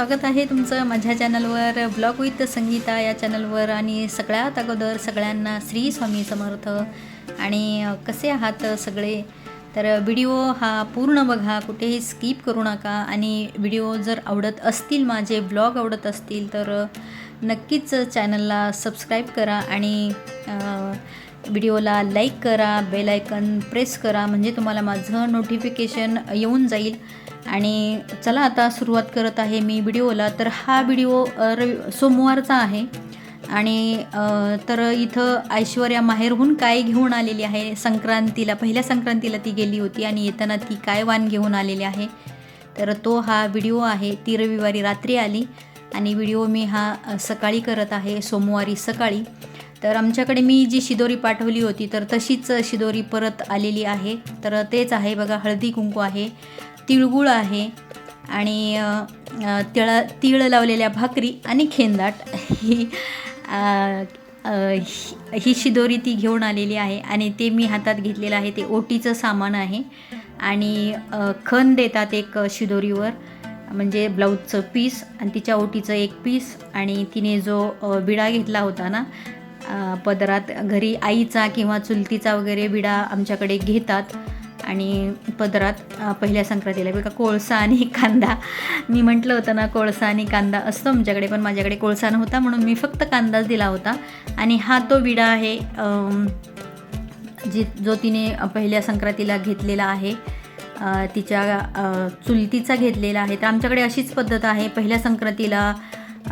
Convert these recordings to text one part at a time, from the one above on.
स्वागत आहे तुमचं माझ्या चॅनलवर ब्लॉग विथ संगीता या चॅनलवर आणि सगळ्यात अगोदर सगळ्यांना श्री स्वामी समर्थ. आणि कसे आहात सगळे? तर व्हिडिओ हा पूर्ण बघा कुठेही स्किप करू नका. आणि व्हिडिओ जर आवडत असतील माझे ब्लॉग आवडत असतील तर नक्कीच चॅनलला सबस्क्राईब करा. आणि व्हिडिओला लाईक करा बेल आयकन प्रेस करा म्हणजे तुम्हाला माझं नोटिफिकेशन येऊन जाईल. आणि चला आता सुरुवात करत आहे मी व्हिडिओला. तर हा व्हिडिओ रवि सोमवारचा आहे. आणि तर इथं ऐश्वर्या माहेरहून काय घेऊन आलेली आहे? संक्रांतीला पहिल्या संक्रांतीला ती गेली होती आणि येताना ती काय वाण घेऊन आलेली आहे? तर तो हा व्हिडिओ आहे. ती रविवारी रात्री आली आणि व्हिडिओ मी हा सकाळी करत आहे सोमवारी सकाळी. तर आमच्याकडे मी जी शिदोरी पाठवली होती तर तशीच शिदोरी परत आलेली आहे. तर तेच आहे बघा हळदी कुंकू आहे तिळगुळ आहे आणि तिळा तीळ लावलेल्या भाकरी आणि खेंदाट. ही ही- शिदोरी ती घेऊन आलेली आहे आणि ते मी हातात घेतलेलं आहे ते ओटीचं सामान आहे. आणि खन खण देतात एक शिदोरीवर म्हणजे ब्लाऊजचं पीस आणि तिच्या ओटीचं एक पीस आणि तिने जो विडा घेतला होता ना पदरात घरी आईचा किंवा चुलतीचा वगैरे विडा आमच्याकडे घेतात. आणि पदरात पहिल्या संक्रांतीला बघा कोळसा आणि कांदा. मी म्हटलं होतं ना कोळसा आणि कांदा असतो आमच्याकडे पण माझ्याकडे कोळसा नव्हता म्हणून मी फक्त कांदाच दिला होता. आणि हा तो विडा आहे जी जो तिने पहिल्या संक्रांतीला घेतलेला आहे तिच्या चुलतीचा घेतलेला आहे. तर आमच्याकडे अशीच पद्धत आहे. पहिल्या संक्रांतीला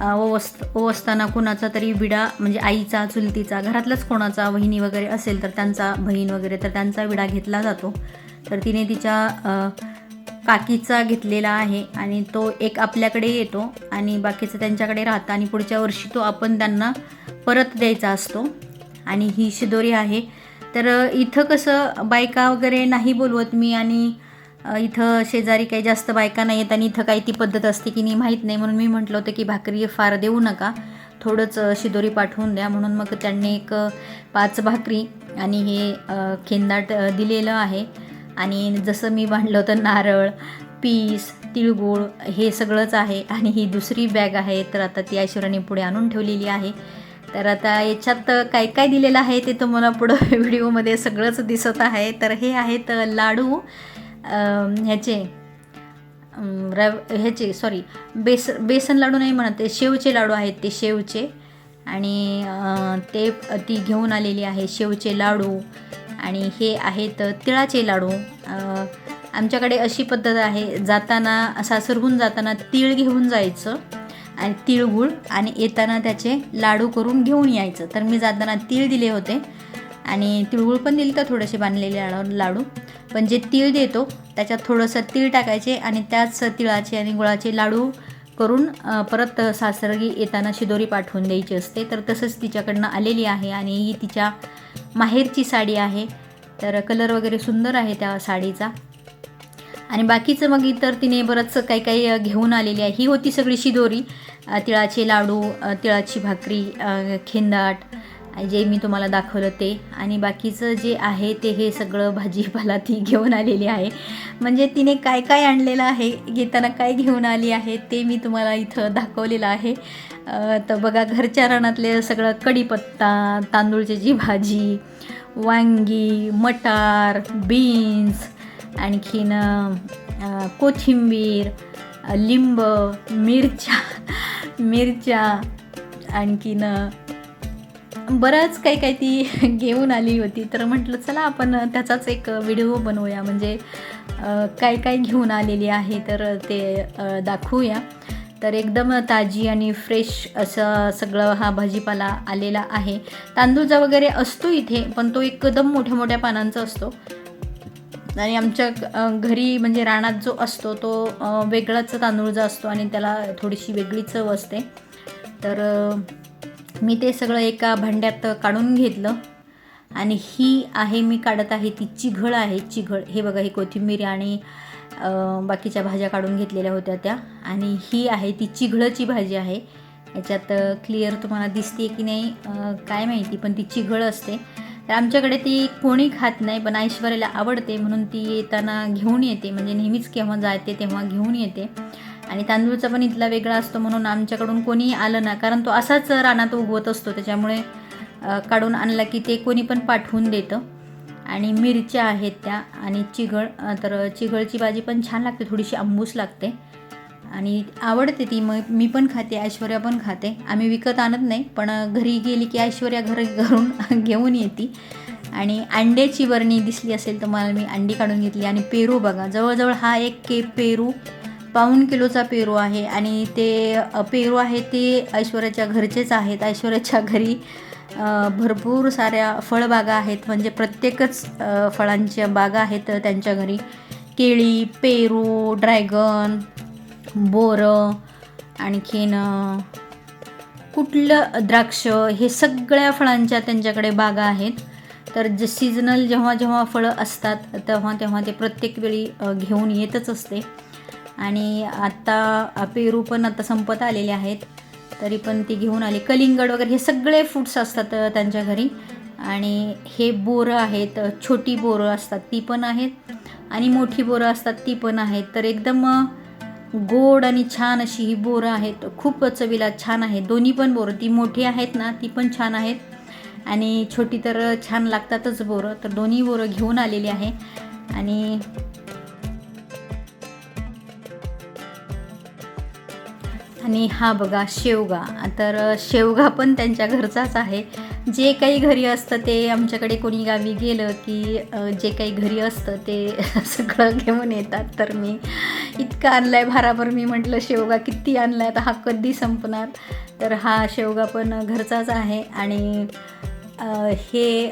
ओवस ओवसताना कुणाचा तरी विडा म्हणजे आईचा चुलतीचा घरातलाच कोणाचा वहिनी वगैरे असेल तर त्यांचा बहीण वगैरे तर त्यांचा विडा घेतला जातो. तर तिने तिच्या काकीचा घेतलेला आहे आणि तो एक आपल्याकडे येतो आणि बाकीचं त्यांच्याकडे राहतं आणि पुढच्या वर्षी तो आपण त्यांना परत द्यायचा असतो. आणि ही शिदोरी आहे. तर इथं कसं बायका वगैरे नाही बोलवत मी आणि इथं शेजारी काही जास्त बायका नाही आहेत आणि इथं काही ती पद्धत असते की नाही माहीत नाही म्हणून मी म्हटलं होतं की भाकरी फार देऊ नका. थोडंच शिदोरी पाठवून द्या म्हणून मग त्यांनी एक पाच भाकरी आणि हे खेंदाट दिलेलं आहे. आणि जसं मी बांधलं होतं नारळ पीस तिळगुळ हे सगळंच आहे. आणि ही दुसरी बॅग आहे तर आता ती ऐश्वर्याने पुढे आणून ठेवलेली आहे. तर आता याच्यात काय काय दिलेलं आहे ते तुम्हाला पुढं व्हिडिओमध्ये सगळंच दिसत आहे. तर हे आहेत लाडू. ह्याचे रव ह्याचे सॉरी बेस बेसन लाडू नाही म्हणत ते शेवचे लाडू आहेत ते शेवचे. आणि ते ती घेऊन आलेली आहे शेवचे लाडू. आणि हे आहेत तिळाचे लाडू. आमच्याकडे अशी पद्धत आहे जाताना सासरहून जाताना तीळ घेऊन जायचं आणि तिळगुळ आणि येताना त्याचे लाडू करून घेऊन यायचं. तर मी जाताना तीळ दिले होते आणि तिळगुळ पण दिली तर थोडेसे बांधलेले लाडू लाडू. पण जे तीळ देतो त्याच्यात थोडंसं तीळ टाकायचे आणि त्याच तिळाचे आणि गुळाचे लाडू करून परत सासरगी येताना शिदोरी पाठवून द्यायची असते. तर तसंच तिच्याकडनं आलेली आहे आणि ही तिच्या माहेरची साडी आहे. तर कलर वगैरे सुंदर आहे त्या साडीचा. आणि बाकीचं मग इतर तिने बरंच काही काही घेऊन आलेली आहे. ही होती सगळी शिदोरी. तिळाचे लाडू तिळाची भाकरी खिंदाट खेंदाट जे मी तुम्हाला दाखवलं ते. आणि बाकीचं जे आहे ते हे सगळं भाजीपाला ती घेऊन आलेली आहे. म्हणजे तिने काय काय आणलेलं आहे घेताना काय घेऊन आली आहे ते मी तुम्हाला इथं दाखवलेलं आहे. तर बघा घरच्या रानातले सगळं कढीपत्ता तांदूळची भाजी वांगी मटार बीन्स आणखीन कोथिंबीर लिंब मिरच्या मिरच्या आणखीन बरंच काही काही ती घेऊन आली होती. तर म्हटलं चला आपण त्याचाच एक व्हिडिओ बनवूया. म्हणजे काय काय घेऊन आलेली आहे तर ते दाखवूया. तर एकदम ताजी आणि फ्रेश असं सगळं हा भाजीपाला आलेला आहे. तांदूळचा वगैरे असतो इथे पण तो एकदम मोठ्या मोठ्या पानांचा असतो. आणि आमच्या घरी म्हणजे रानात जो असतो तो वेगळाच तांदूळचा असतो आणि त्याला थोडीशी वेगळी चव असते. तर मी ते सगळं एका भांड्यात काढून घेतलं. आणि ही आहे मी काढत आहे ती चिघळ आहे चिघळ. हे बघा ही कोथिंबीर आणि बाकीच्या भाज्या काढून घेतलेल्या होत्या त्या. आणि ही आहे ती चिघळची भाजी आहे. याच्यात क्लिअर तुम्हाला दिसते की नाही काय माहिती पण ती चिघळ असते. तर आमच्याकडे ती कोणी खात नाही पण ऐश्वर्याला आवडते म्हणून ती येताना घेऊन येते. म्हणजे नेहमीच केव्हा जाते तेव्हा घेऊन येते. आणि तांदूळचा पण इथला वेगळा असतो म्हणून आमच्याकडून कोणी आलं ना कारण तो असाच रानात उगवत असतो. त्याच्यामुळे काढून आणला की ते कोणी पण पाठवून देतं. आणि मिरच्या आहेत त्या आणि चिघळ तर चिघळची भाजी पण छान लागते थोडीशी आंबूस लागते. आणि आवडते ती मग मी पण खाते ऐश्वर्या पण खाते. आम्ही विकत आणत नाही पण घरी गेली की ऐश्वर्या घर घरून घेऊन येते. आणि अंड्याची बरणी दिसली असेल तर मला मी अंडी काढून घेतली. आणि पेरू बघा जवळजवळ हा एक के पेरू पाऊण किलोचा पेरू आहे आणि ते पेरू आहे ते ऐश्वर्याच्या घरचेच आहेत. ऐश्वर्याच्या घरी भरपूर साऱ्या फळबागा आहेत. म्हणजे प्रत्येकच फळांच्या बागा आहेत त्यांच्या घरी. केळी पेरू ड्रॅगन बोरं आणखीन कुठलं द्राक्ष हे सगळ्या फळांच्या त्यांच्याकडे बागा आहेत. तर जे सीजनल जेव्हा जेव्हा फळं असतात तेव्हा तेव्हा ते प्रत्येक वेळी घेऊन येतच असते. आणि आत्ता पेरू पण आता संपत आलेले आहेत तरी पण ती घेऊन आली. कलिंगड वगैरे हे सगळे फ्रूट्स असतात त्यांच्या घरी. आणि हे बोरं आहेत छोटी बोरं असतात ती पण आहेत. आणि मोठी बोरं असतात ती पण आहेत. तर एकदम गोड आणि छान अशी ही बोरं आहेत. खूप चवीला छान आहेत. दोन्ही पण बोरं. ती मोठी आहेत ना ती पण छान आहेत. आणि छोटी तर छान लागतातच बोरं. तर दोन्ही बोरं घेऊन आलेली आहे. आणि आणि हा बघा शेवगा. तर शेवगा पण त्यांच्या घरचाच आहे. जे काही घरी असतं ते आमच्याकडे कोणी गावी गेलं की जे काही घरी असतं ते सगळं घेऊन येतात. तर मी इतकं आणलं आहे भाराभर. मी म्हटलं शेवगा किती आणला आहे तर हा कधी संपणार? तर हा शेवगा पण घरचाच आहे. आणि हे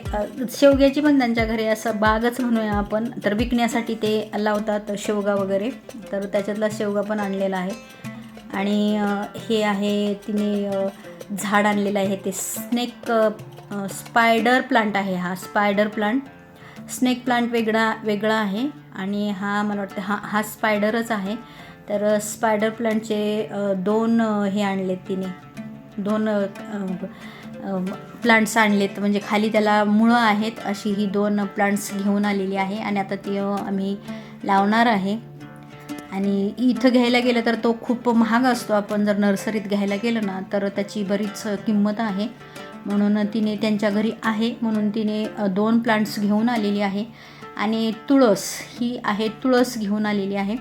शेवग्याची पण त्यांच्या घरी असं बागच म्हणूया आपण. तर विकण्यासाठी ते लावतात शेवगा वगैरे. तर त्याच्यातला शेवगा पण आणलेला आहे. आणि हे आहे तिने झाड आणलेलं आहे. ते स्नेक स्पायडर प्लांट आहे हा स्पायडर प्लांट स्नेक प्लांट वेगळा वेगळा आहे आणि हा मला वाटतं हा हा स्पायडरच आहे. तर स्पायडर प्लांटचे दोन हे आणले तिने. दोन प्लांट्स आणलेत. म्हणजे खाली त्याला मुळं आहेत अशी ही दोन प्लांट्स घेऊन आलेली आहे आणि आता ती आम्ही लावणार आहे. आणि इथं घ्यायला गेलं तर तो खूप महाग असतो. आपण जर नर्सरीत घ्यायला गेलं ना तर त्याची बरीच किंमत आहे. म्हणून तिने त्यांच्या घरी आहे. म्हणून तिने दोन प्लांट्स घेऊन आलेली आहे. आणि तुळस ही आहे तुळस घेऊन आलेली आहे.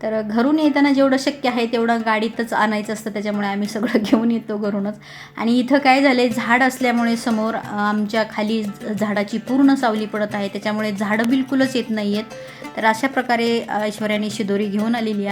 तर घरून येताना जेवढं शक्य आहे तेवढं गाडीतच आणायचं असतं त्याच्यामुळे आम्ही सगळं घेऊन येतो घरूनच. आणि इथं काय झालं आहे झाड असल्यामुळे समोर आमच्या खाली झाडाची पूर्ण सावली पडत आहे त्याच्यामुळे झाडं बिलकुलच येत नाही आहेत तर अशा प्रकारे ऐश्वर्याने शिदोरी घेऊन आलेली आहे.